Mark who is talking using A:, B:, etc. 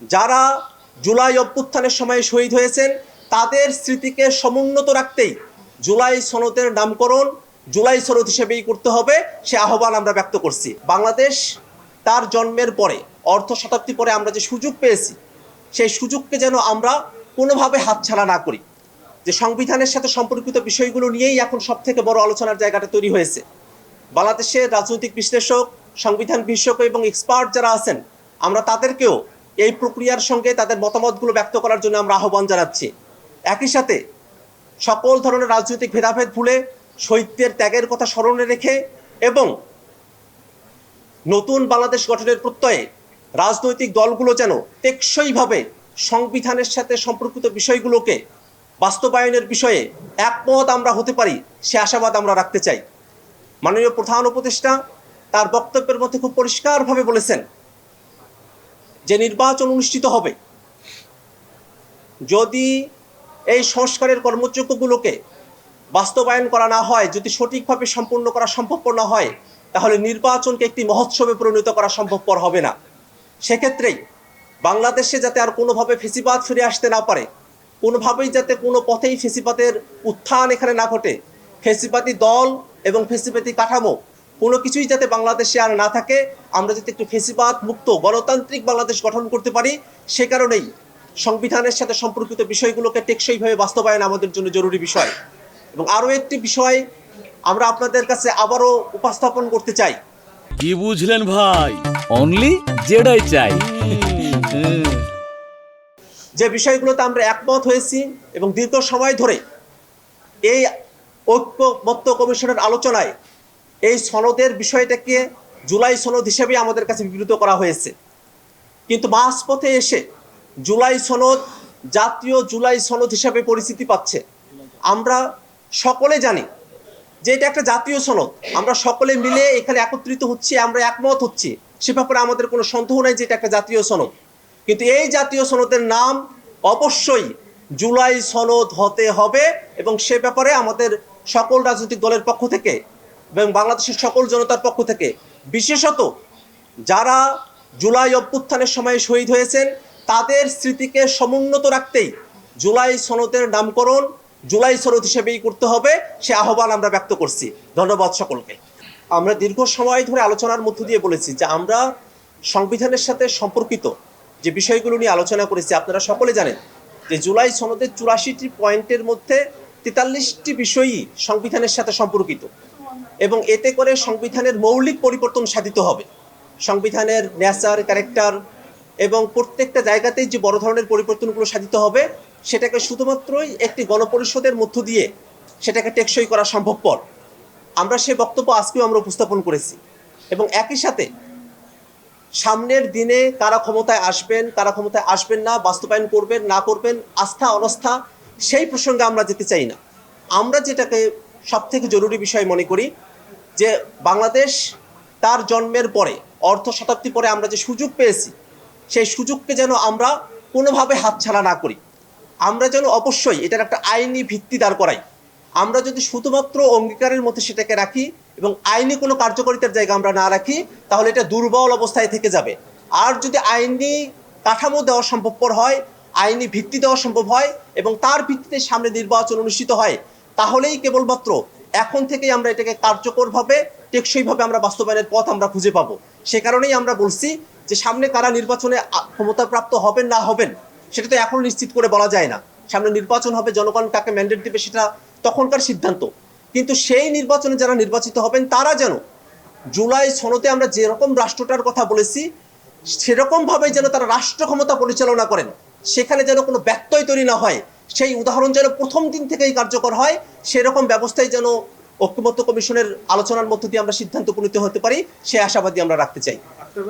A: যারা জুলাই অভ্যুত্থানের সময় শহীদ হয়েছেন, তাদের স্মৃতিকে সমুন্নত রাখতেই জুলাই সনদের নামকরণ জুলাই সনদ হিসেবেই করতে হবে, সে আহ্বান আমরা ব্যক্ত করছি। বাংলাদেশ তার জন্মের পরে, অর্ধ শতাব্দী পরে আমরা যে সুযোগ পেয়েছি, সেই সুযোগকে যেন আমরা কোনোভাবে হাতছাড়া না করি। যে সংবিধানের সাথে সম্পর্কিত বিষয়গুলো নিয়েই এখন সব থেকে বড় আলোচনার জায়গাটা তৈরি হয়েছে। বাংলাদেশের রাজনৈতিক বিশ্লেষক, সংবিধান বিশেষজ্ঞ এবং এক্সপার্ট যারা আছেন, আমরা তাদেরকেও এই প্রক্রিয়ার সঙ্গে তাদের মতামতগুলো ব্যক্ত করার জন্য আমরা আহ্বান জানাচ্ছি। একই সাথে সকল ধরনের রাজনৈতিক ভেদাভেদ ভুলে শহীদদের ত্যাগের কথা স্মরণে রেখে এবং নতুন বাংলাদেশ গঠনের প্রত্যয়ে রাজনৈতিক দলগুলো যেন টেকসইভাবে সংবিধানের সাথে সম্পর্কিত বিষয়গুলোকে বাস্তবায়নের বিষয়ে একমত আমরা হতে পারি, সে আশাবাদ আমরা রাখতে চাই। মাননীয় প্রধান উপদেষ্টা তার বক্তব্যের মধ্যে খুব পরিষ্কারভাবে বলেছেন যে নির্বাচন অনুষ্ঠিত হবে, যদি এই সংস্কারের কর্মযোগ্যগুলোকে বাস্তবায়ন করা না হয়, যদি সঠিকভাবে সম্পূর্ণ করা সম্ভবপর না হয়, তাহলে নির্বাচনকে একটি মহোৎসবে পরিণত করা সম্ভবপর হবে না। সেক্ষেত্রেই বাংলাদেশে যাতে আর কোনোভাবে ফেসিবাদ ফিরে আসতে না পারে, কোনোভাবেই যাতে কোনো পথেই ফেসিবাদের উত্থান এখানে না ঘটে, ফেসিবাদী দল এবং ফেসিবাদী কাঠামো কোনো কিছুই যাতে বাংলাদেশে আর না থাকে আমরা যাতে একটু ফেসিবাদ মুক্ত গণতান্ত্রিক বাংলাদেশ গঠন করতে পারি সে কারণেই সংবিধানের সাথে সম্পর্কিত বিষয়গুলোকে টেকসইভাবে বাস্তবায়ন আমাদের জন্য জরুরি বিষয়। এবং আরও একটি বিষয় আমরা আপনাদের কাছে আবারও উপস্থাপন করতে চাই।
B: কি বুঝলেন ভাই?
C: অনলি যেটাই চাই।
A: যে বিষয়গুলোতে আমরা একমত হয়েছি এবং দীর্ঘ সময় ধরে এই ঐক্যবদ্ধ কমিশনের আলোচনায় এই সনদের বিষয়টাকে জুলাই সনদ হিসেবে আমাদের কাছে বিবৃত করা হয়েছে। কিন্তু মাঝপথে এসে জুলাই সনদ জাতীয় জুলাই সনদ হিসাবে পরিচিতি পাচ্ছে। আমরা সকলে জানি যে এটা একটা জাতীয় সনদ। আমরা সকলে মিলে এখানে একত্রিত হচ্ছি, আমরা একমত হচ্ছি। সে ব্যাপারে আমাদের কোনো সন্দেহ নাই যে এটা একটা জাতীয় সনদ। কিন্তু এই জাতীয় সনদের নাম অবশ্যই জুলাই সনদ হতে হবে এবং সে ব্যাপারে আমাদের সকল রাজনৈতিক দলের পক্ষ থেকে এবং বাংলাদেশের সকল জনতার পক্ষ থেকে, বিশেষত যারা জুলাই অভ্যুত্থানের সময় শহীদ হয়েছেন, তাদের স্মৃতিকে সমুন্নত রাখতেই জুলাই সনদের নামকরণ, জুলাই সনদ হিসেবেই করতে হবে, সে আহ্বান আমরা ব্যক্ত করছি। ধন্যবাদ সকলকে। আমরা দীর্ঘ সময় ধরে আলোচনার মধ্য দিয়ে বলেছি যে আমরা সংবিধানের সাথে সম্পর্কিত যে বিষয়গুলো নিয়ে আলোচনা করেছি, আপনারা সকলে জানেন যে জুলাই সনদের চুরাশিটি পয়েন্টের মধ্যে তেতাল্লিশটি বিষয়ই সংবিধানের সাথে সম্পর্কিত। এবং এতে করে সংবিধানের মৌলিক পরিবর্তন সাধিত হবে। সংবিধানের ন্যাচার ক্যারেক্টার এবং প্রত্যেকটা জায়গাতেই যে বড় ধরনের পরিবর্তনগুলো সাধিত হবে, সেটাকে শুধুমাত্রই একটি গণপরিষদের মধ্য দিয়ে সেটাকে টেকসই করা সম্ভবপর আমরা সে বক্তব্য আজকেও আমরা উপস্থাপন করেছি এবং একই সাথে সামনের দিনে কারা ক্ষমতায় আসবেন, কারা ক্ষমতায় আসবেন না, বাস্তবায়ন করবেন, না করবেন, আস্থা, অনস্থা, সেই প্রসঙ্গে আমরা যেতে চাই না। আমরা যেটাকে সব থেকে জরুরি বিষয় মনে করি যে বাংলাদেশ তার জন্মের পরে, অর্ধ শতাব্দী পরে আমরা যে সুযোগ পেয়েছি, সেই সুযোগকে যেন আমরা কোনোভাবে হাতছাড়া না করি। আমরা যেন অবশ্যই এটার একটা আইনি ভিত্তি দাঁড় করাই। আমরা যদি শুধুমাত্র অঙ্গীকারের মধ্যে সেটাকে রাখি এবং আইনি কোনো কার্যকারিতার জায়গা আমরা না রাখি, তাহলে এটা দুর্বল অবস্থায় থেকে যাবে। আর যদি আইনি কাঠামো দেওয়া সম্ভবপর হয়, আইনি ভিত্তি দেওয়া সম্ভব হয় এবং তার ভিত্তিতে সামনে নির্বাচন অনুষ্ঠিত হয়, তাহলেই কেবলমাত্র এখন থেকেই আমরা এটাকে কার্যকরভাবে, টেকসইভাবে আমরা বাস্তবায়নের পথ আমরা খুঁজে পাবো। সে কারণেই আমরা বলছি যে সামনে কারা নির্বাচনে ক্ষমতাপ্রাপ্ত হবেন না হবেন, সেটা তো এখন নিশ্চিত করে বলা যায় না। সামনে নির্বাচন হবে, জনগণ কাকে ম্যান্ডেট দেবে সেটা তখনকার সিদ্ধান্ত। কিন্তু সেই নির্বাচনে যারা নির্বাচিত হবেন, তারা যেন জুলাই সনতে আমরা যেরকম রাষ্ট্রটার কথা বলেছি সেরকমভাবে যেন তারা রাষ্ট্র ক্ষমতা পরিচালনা করেন। সেখানে যেন কোনো ব্যত্যয় তৈরি না হয়। সেই উদাহরণ যেন প্রথম দিন থেকেই কার্যকর হয়, সেরকম ব্যবস্থায় যেন ঐক্যমত্য কমিশনের আলোচনার মধ্য দিয়ে আমরা সিদ্ধান্ত উপনীত হতে পারি, সে আশাবাদী আমরা রাখতে চাই।